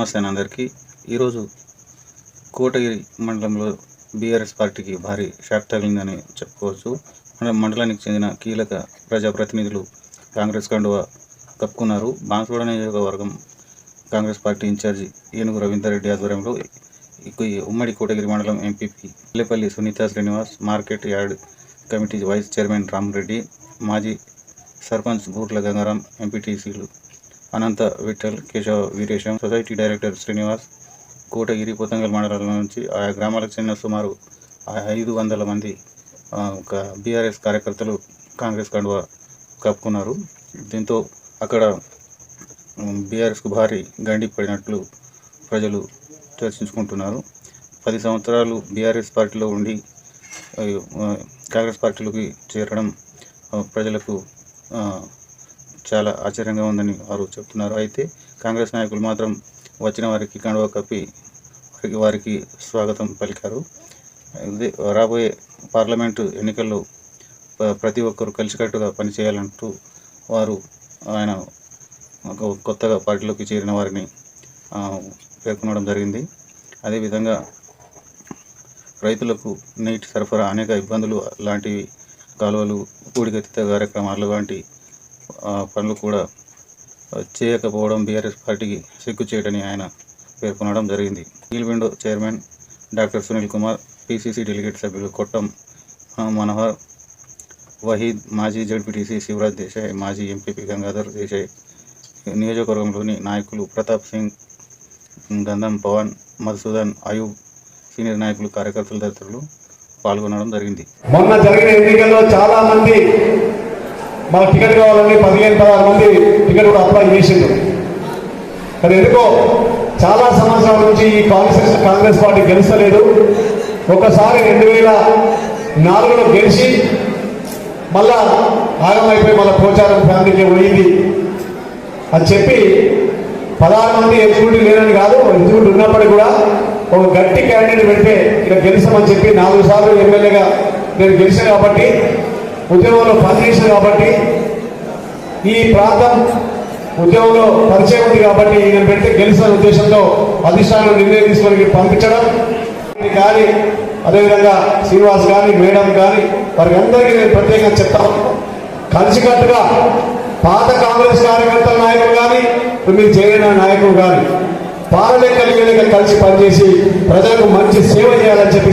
నమస్తే అందరికీ. ఈరోజు కోటగిరి మండలంలో బీఆర్ఎస్ పార్టీకి భారీ షాక్ తగిలిందని చెప్పుకోవచ్చు. మన మండలానికి చెందిన కీలక ప్రజాప్రతినిధులు కాంగ్రెస్ కండువ కప్పుకున్నారు. బాన్సువాడ నియోజకవర్గం కాంగ్రెస్ పార్టీ ఇన్ఛార్జి ఏనుగు రవీందర్ రెడ్డి ఆధ్వర్యంలో ఉమ్మడి కోటగిరి మండలం MPP Pallepalli Sunitha Srinivas market yard committee vice chairman Ramareddy మాజీ సర్పంచ్ బూర్ల గంగారాం ఎంపీటీసీలు అనంత విఠల్ కేశవ వీరేశం సొసైటీ డైరెక్టర్ శ్రీనివాస్ కోటగిరి పోతంగల్ మండలాల నుంచి ఆయా గ్రామాలకు చెందిన సుమారు ఐదు వందల మంది ఒక బీఆర్ఎస్ కార్యకర్తలు కాంగ్రెస్ కండువ కప్పుకున్నారు. దీంతో అక్కడ బీఆర్ఎస్కు భారీ గండి పడినట్లు ప్రజలు చర్చించుకుంటున్నారు. పది సంవత్సరాలు బీఆర్ఎస్ పార్టీలో ఉండి కాంగ్రెస్ పార్టీలోకి చేరడం ప్రజలకు చాలా ఆశ్చర్యంగా ఉందని వారు చెప్తున్నారు. అయితే కాంగ్రెస్ నాయకులు మాత్రం వచ్చిన వారికి కండువ కప్పి వారికి వారికి స్వాగతం పలికారు. రాబోయే పార్లమెంటు ఎన్నికల్లో ప్రతి ఒక్కరూ కలిసికట్టుగా పనిచేయాలంటూ వారు ఆయన కొత్తగా పార్టీలోకి చేరిన వారిని పేర్కొనడం జరిగింది. అదేవిధంగా రైతులకు నీటి సరఫరా అనేక ఇబ్బందులు లాంటివి కాలువలు పూడికతీత కార్యక్రమాలు వంటి పనులు కూడా చేయకపోవడం బీఆర్ఎస్ పార్టీకి సిగ్గు చేయడని ఆయన పేర్కొనడం జరిగింది. Steel window chairman doctor Sunil Kumar PCC delegate సభ్యులు కొట్టం మనోహర్ వహీద్ మాజీ జడ్పీటీసీ శివరాజ్ దేశాయ్ మాజీ ఎంపీపీ గంగాధర్ దేశాయ్ నియోజకవర్గంలోని నాయకులు ప్రతాప్ సింగ్ గంధం పవన్ మధుసూదన్ అయూబ్ సీనియర్ నాయకులు కార్యకర్తలు తదితరులు పాల్గొనడం జరిగింది. మొన్న జరిగిన ఎన్నికల్లో చాలా మంది మాకు టికెట్ కావాలని పదిహేను పదహారు మంది టికెట్ కూడా అప్లై చేసిండు కానీ ఎందుకో చాలా సంవత్సరాల నుంచి ఈ కాంగ్రెస్ కాంగ్రెస్ పార్టీ గెలుస్తలేదు. ఒకసారి రెండు వేల నాలుగులో గెలిచి మళ్ళా ఆగమైపోయి మళ్ళీ పోచారం ఫ్యామిలీకి పోయింది. అని చెప్పి పదహారు మంది ఎగ్జిక్యూటివ్ లేరని కాదు ఎగ్జిక్యూటివ్ ఉన్నప్పటికీ కూడా ఒక గట్టి క్యాండిడేట్ పెడితే ఇక్కడ గెలిచామని చెప్పి నాలుగు సార్లు ఎమ్మెల్యేగా నేను గెలిచాను కాబట్టి ఉద్యోగంలో పనిచేసాను కాబట్టి ఈ ప్రాంతం ఉద్యోగంలో పరిచయం ఉంది కాబట్టి ఈయన పెడితే గెలిచిన ఉద్దేశంతో అధిష్టానం నిర్ణయం తీసుకొని పంపించడం. కానీ అదేవిధంగా శ్రీనివాస్ కానీ మేడం కానీ వారికి అందరికీ నేను ప్రత్యేకంగా చెప్తాను. కలిసికట్టుగా పాత కాంగ్రెస్ కార్యకర్తల నాయకులు కానీ మీరు చేరిన నాయకులు కానీ పాలలెక్కలు కలిసి పనిచేసి ప్రజలకు మంచి సేవ చేయాలని చెప్పి